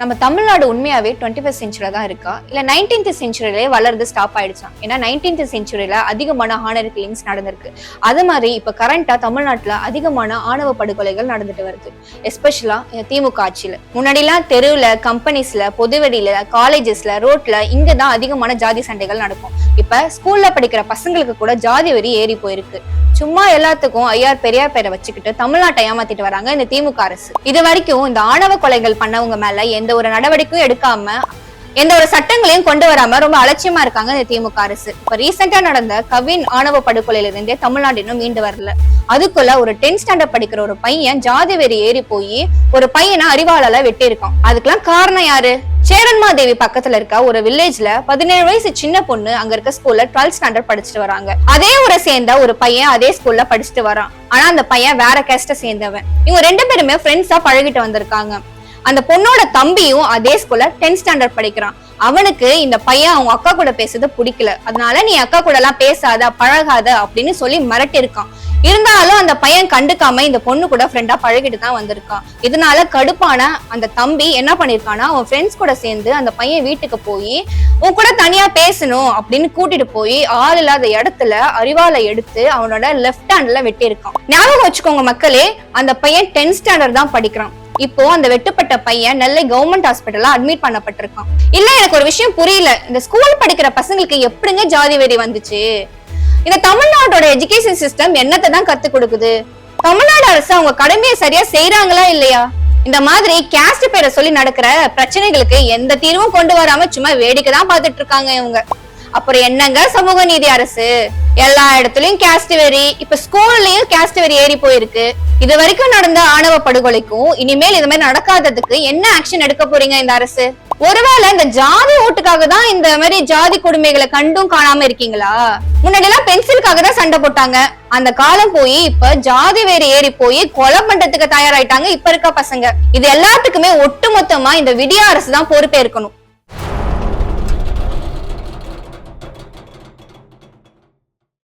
நம்ம தமிழ்நாடு உண்மையாவே twenty first செஞ்சுரியில தான் இருக்கா? இல்ல நைன்டீன்த் செஞ்சுரியிலே வளர்ந்து ஸ்டாப் ஆயிடுச்சா? ஏன்னா நைன்டீன்த் செஞ்சுரியில அதிகமான ஆணர் கிளிங்ஸ் நடந்திருக்கு. அது மாதிரி இப்ப கரண்டா தமிழ்நாட்டுல அதிகமான ஆணவ படுகொலைகள் நடந்துட்டு வருது. எஸ்பெஷலா திமுக ஆட்சியில. முன்னாடிலாம் தெருவுல கம்பெனிஸ்ல பொதுவெளியில காலேஜஸ்ல ரோட்ல இங்க தான் அதிகமான ஜாதி சண்டைகள் நடக்கும். இப்ப ஸ்கூல்ல படிக்கிற பசங்களுக்கு கூட ஜாதி வெறி ஏறி போயிருக்கு. சும்மா எல்லாத்துக்கும் ஐயார் பெரியார் பேரை வச்சுக்கிட்டு தமிழ்நாட்டை ஏமாத்திட்டு வராங்க இந்த திமுக அரசு. இது வரைக்கும் இந்த ஆணவ கொலைகள் பண்ணவங்க மேல எந்த ஒரு நடவடிக்கையும் எடுக்காம எந்த ஒரு சட்டங்களையும் கொண்டு வராம ரொம்ப அலட்சியமா இருக்காங்க இந்த திமுக அரசு. இப்ப ரீசெண்டா நடந்த கவின் ஆணவ படுகொலையில இருந்தே தமிழ்நாடு இன்னும் மீண்டு வரல. அதுக்குள்ள ஒரு டென்த் ஸ்டாண்டர்ட் படிக்கிற ஒரு பையன் ஜாதி வெறி ஏறி போய் ஒரு பையனை அறிவாளால வெட்டி இருக்கான் அதுக்கெல்லாம் காரணம் யாரு? சேரன்மாதேவி பக்கத்துல இருக்க ஒரு வில்லேஜ்ல பதினேழு வயசு சின்ன பொண்ணு அங்க இருக்க ஸ்கூல்ல டுவெல்த் ஸ்டாண்டர்ட் படிச்சுட்டு வராங்க. அதே ஊரை சேர்ந்த ஒரு பையன் அதே ஸ்கூல்ல படிச்சுட்டு வரான். ஆனா அந்த பையன் வேற கேஸ்ட சேர்ந்தவன். இவங்க ரெண்டு பேருமே ஃப்ரெண்ட்ஸா பழகிட்டு வந்திருக்காங்க. அந்த பொண்ணோட தம்பியும் அதே ஸ்கூல்ல டென்த் ஸ்டாண்டர்ட் படிக்கிறான். அவனுக்கு இந்த பையன் அவங்க அக்கா கூட பேசுறது பிடிக்கல. அதனால நீ அக்கா கூட எல்லாம் பேசாத பழகாத அப்படின்னு சொல்லி மிரட்டி இருக்கான் இருந்தாலும் அந்த பையன் கண்டுக்காம இந்த பொண்ணு கூட ஃப்ரெண்டா பழகிட்டு தான் வந்திருக்கான். இதனால கடுப்பான அந்த தம்பி என்ன பண்ணிருக்கானா அவன் ஃப்ரெண்ட்ஸ் கூட சேர்ந்து அந்த பையன் வீட்டுக்கு போய் உன் கூட தனியா பேசணும் அப்படின்னு கூட்டிட்டு போய் ஆள் இல்லாத இடத்துல அறிவால எடுத்து அவனோட லெஃப்ட் ஹேண்ட்ல வெட்டியிருக்கான். ஞாபகம் வச்சுக்கோங்க மக்களே அந்த பையன் டென்த் ஸ்டாண்டர்ட் தான் படிக்கிறான். இப்போ அந்த வெட்டுப்பட்ட பையன் நெல்லை கவர்மெண்ட் ஹாஸ்பிட்டல்ல அட்மிட் பண்ணப்பட்டிருக்கான். இல்ல எனக்கு ஒரு விஷயம் புரியல. இந்த ஸ்கூல் படிக்கிற பசங்களுக்கு எப்படிங்க ஜாதி வெறி வந்துச்சு? இந்த தமிழ்நாட்டோட எஜுகேஷன் சிஸ்டம் என்னத்தை தான் கத்து கொடுக்குது? தமிழ்நாடு அரசு அவங்க கடமையை சரியா செய்யறாங்களா இல்லையா? இந்த மாதிரி கேஸ்ட் பேரை சொல்லி நடக்கிற பிரச்சனைகளுக்கு எந்த தீர்வும் கொண்டு வராம சும்மா வேடிக்கை தான் பாத்துட்டு இருக்காங்க இவங்க. அப்புறம் என்னங்க சமூக நீதி அரசு? எல்லா இடத்துலயும் கேஸ்ட் வெறி இப்ப ஸ்கூல்லயும் கேஸ்ட் வெறி ஏறி போயிருக்கு. இது வரைக்கும் நடந்த ஆணவ படுகொலைக்கும் இனிமேல் இது மாதிரி நடக்காததுக்கு என்ன ஆக்ஷன் எடுக்க போறீங்க இந்த அரசு? ஒருவேளை இந்த ஜாதி ஓட்டுக்காக தான் இந்த மாதிரி ஜாதி கொடுமைகளை கண்டும் காணாம இருக்கீங்களா? முன்னாடி எல்லாம் பென்சிலுக்காக தான் சண்டை போட்டாங்க. அந்த காலம் போய் இப்ப ஜாதி வேறு ஏறி போய் கொலை பண்றதுக்கு தயாராயிட்டாங்க இப்ப இருக்க பசங்க. இது எல்லாத்துக்குமே ஒட்டுமொத்தமா இந்த விடிய அரசு தான் பொறுப்பேற்கணும்.